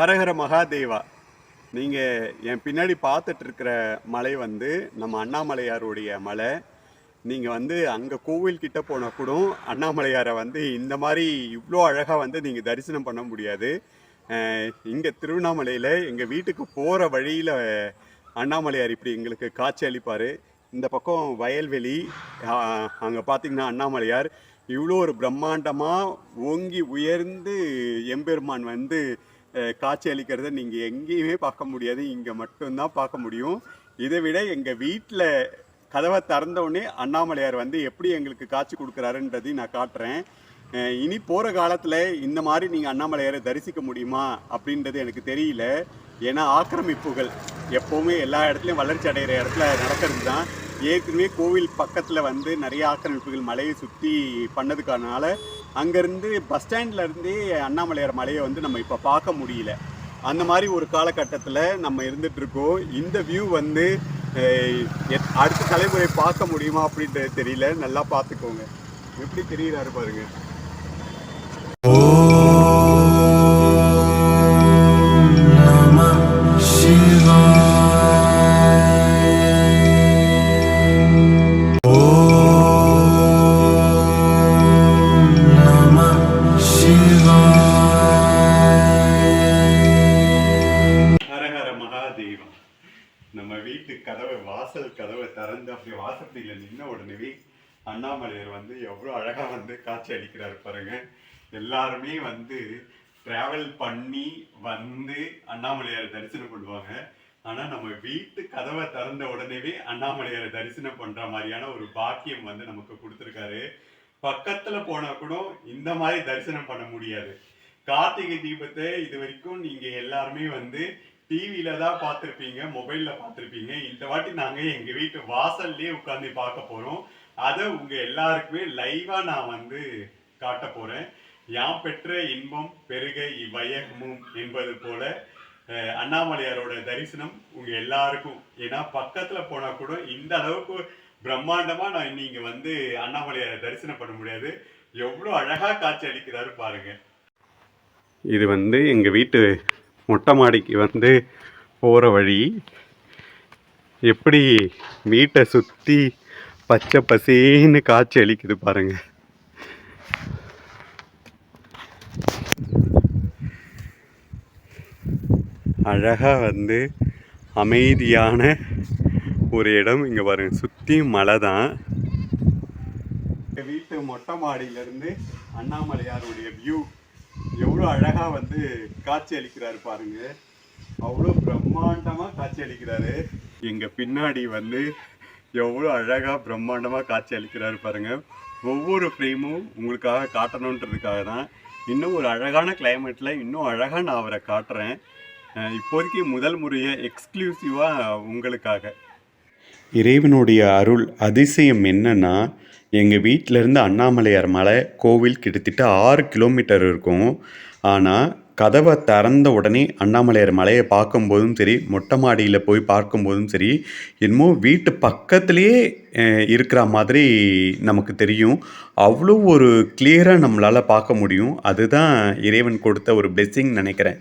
ஹரஹர மகாதேவா. நீங்கள் என் பின்னாடி பார்த்துட்டு இருக்கிற மலை வந்து நம்ம அண்ணாமலையாருடைய மலை. நீங்கள் வந்து அங்கே கோவில் கிட்ட போனால் கூட அண்ணாமலையாரை வந்து இந்த மாதிரி இவ்வளோ அழகாக வந்து நீங்கள் தரிசனம் பண்ண முடியாது. இங்கே திருவண்ணாமலையில் எங்கள் வீட்டுக்கு போகிற வழியில் அண்ணாமலையார் இப்படி எங்களுக்கு காட்சி அளிப்பார். இந்த பக்கம் வயல்வெளி அங்கே பார்த்தீங்கன்னா அண்ணாமலையார் இவ்வளோ ஒரு பிரம்மாண்டமாக ஓங்கி உயர்ந்து எம்பெருமான் வந்து காட்சி அளிக்கிறத நீங்கள் எங்கேயுமே பார்க்க முடியாது. இங்கே மட்டும்தான் பார்க்க முடியும். இதை விட எங்கள் வீட்டில் கதவை திறந்தவுடனே அண்ணாமலையார் வந்து எப்படி எங்களுக்கு காட்சி கொடுக்குறாருன்றதையும் நான் காட்டுறேன். இனி போகிற காலத்தில் இந்த மாதிரி நீங்கள் அண்ணாமலையாரை தரிசிக்க முடியுமா அப்படின்றது எனக்கு தெரியல. ஏன்னா ஆக்கிரமிப்புகள் எப்போவுமே எல்லா இடத்துலையும் வளர்ச்சி அடைகிற இடத்துல நடக்கிறது தான். ஏற்கனவே கோவில் பக்கத்தில் வந்து நிறைய ஆக்கிரமிப்புகள் மலையை சுற்றி பண்ணதுக்கானால அங்கேருந்து பஸ் ஸ்டாண்ட்லேருந்தே அண்ணாமலையார் மலையை வந்து நம்ம இப்போ பார்க்க முடியல. அந்த மாதிரி ஒரு காலகட்டத்தில் நம்ம இருந்துகிட்ருக்கோம் இந்த வியூ வந்து எத்- அடுத்த தலைமுறை பார்க்க முடியுமா அப்படின்றது தெரியல. நல்லா பார்த்துக்கோங்க. எப்படி தெரிகிறாரு பாருங்கள் தெய்வம். நம்ம வீட்டு கதவை வாசல் கதவை திறந்து அப்படி வாசப்படியில் நின்ன உடனே அண்ணாமலையார் வந்து எவ்வளோ அழகாக வந்து காட்சி அளிக்கிறார் பாருங்க. எல்லாருமே வந்து ட்ராவல் பண்ணி வந்து அண்ணாமலையாரை தரிசனம் பண்ணுவாங்க. ஆனால் நம்ம வீட்டு கதவை திறந்த உடனேவே அண்ணாமலையாரை தரிசனம் பண்ணுற மாதிரியான ஒரு பாக்கியம் வந்து நமக்கு கொடுத்துருக்காரு. பக்கத்தில் போனால் கூட இந்த மாதிரி தரிசனம் பண்ண முடியாது. கார்த்திகை தீபத்தை இது வரைக்கும் நீங்க எல்லாருமே வந்து டிவியில தான் பார்த்துருப்பீங்க மொபைல்ல பார்த்துருப்பீங்க. இந்த வாட்டி நாங்க எங்க வீட்டு வாசல்லே உட்காந்து பார்க்க போறோம். அதை உங்க எல்லாருக்குமே லைவா நான் வந்து காட்ட போறேன். யாம் பெற்ற இன்பம் பெருக இவ்வையகமும் என்பது போல அண்ணாமலையாரோட தரிசனம் உங்க எல்லாருக்கும். ஏன்னா பக்கத்துல போனா கூட இந்த அளவுக்கு பிரம்மாண்டமா நான் நீங்க வந்து அண்ணாமலையாரை தரிசனம் பண்ண முடியாது. எவ்வளோ அழகா காட்சி அளிக்கிறாரு பாருங்க. இது வந்து எங்கள் வீட்டு மொட்டை மாடிக்கு வந்து போகிற வழி எப்படி வீட்டை சுற்றி பச்சை பசேன்னு காட்சி அளிக்குது பாருங்க. அழகாக வந்து அமைதியான ஒரு இடம் இங்கே பாருங்கள் சுற்றியும் மலை தான். வீட்டு மொட்டை மாடியிலேருந்து அண்ணாமலையாருடைய வியூ அவ்வளோ அழகாக வந்து காட்சி அளிக்கிறாரு பாருங்க. அவ்வளோ பிரம்மாண்டமாக காட்சி அளிக்கிறாரு. எங்கள் பின்னாடி வந்து எவ்வளோ அழகாக பிரம்மாண்டமாக காட்சி அளிக்கிறாரு பாருங்க. ஒவ்வொரு ஃப்ரேமும் உங்களுக்காக காட்டணுன்றதுக்காக தான் இன்னும் ஒரு அழகான கிளைமேட்டில் இன்னும் அழகாக நான் அவரை காட்டுறேன். இப்போதைக்கு முதல் முறையை எக்ஸ்க்ளூசிவாக உங்களுக்காக. இறைவனுடைய அருள் அதிசயம் என்னன்னா எங்கள் வீட்டிலேருந்து அண்ணாமலையார் மலை கோவில் கிட்டத்தட்ட ஆறு கிலோமீட்டர் இருக்கும். ஆனால் கதவை திறந்த உடனே அண்ணாமலையார் மலையை பார்க்கும்போதும் சரி மொட்டை மாடியில் போய் பார்க்கும்போதும் சரி என்னமோ வீட்டு பக்கத்துலேயே இருக்கிற மாதிரி நமக்கு தெரியும். அவ்வளோ ஒரு கிளியராக நம்மளால் பார்க்க முடியும். அதுதான் இறைவன் கொடுத்த ஒரு பிளெஸ்ஸிங் நினைக்கிறேன்.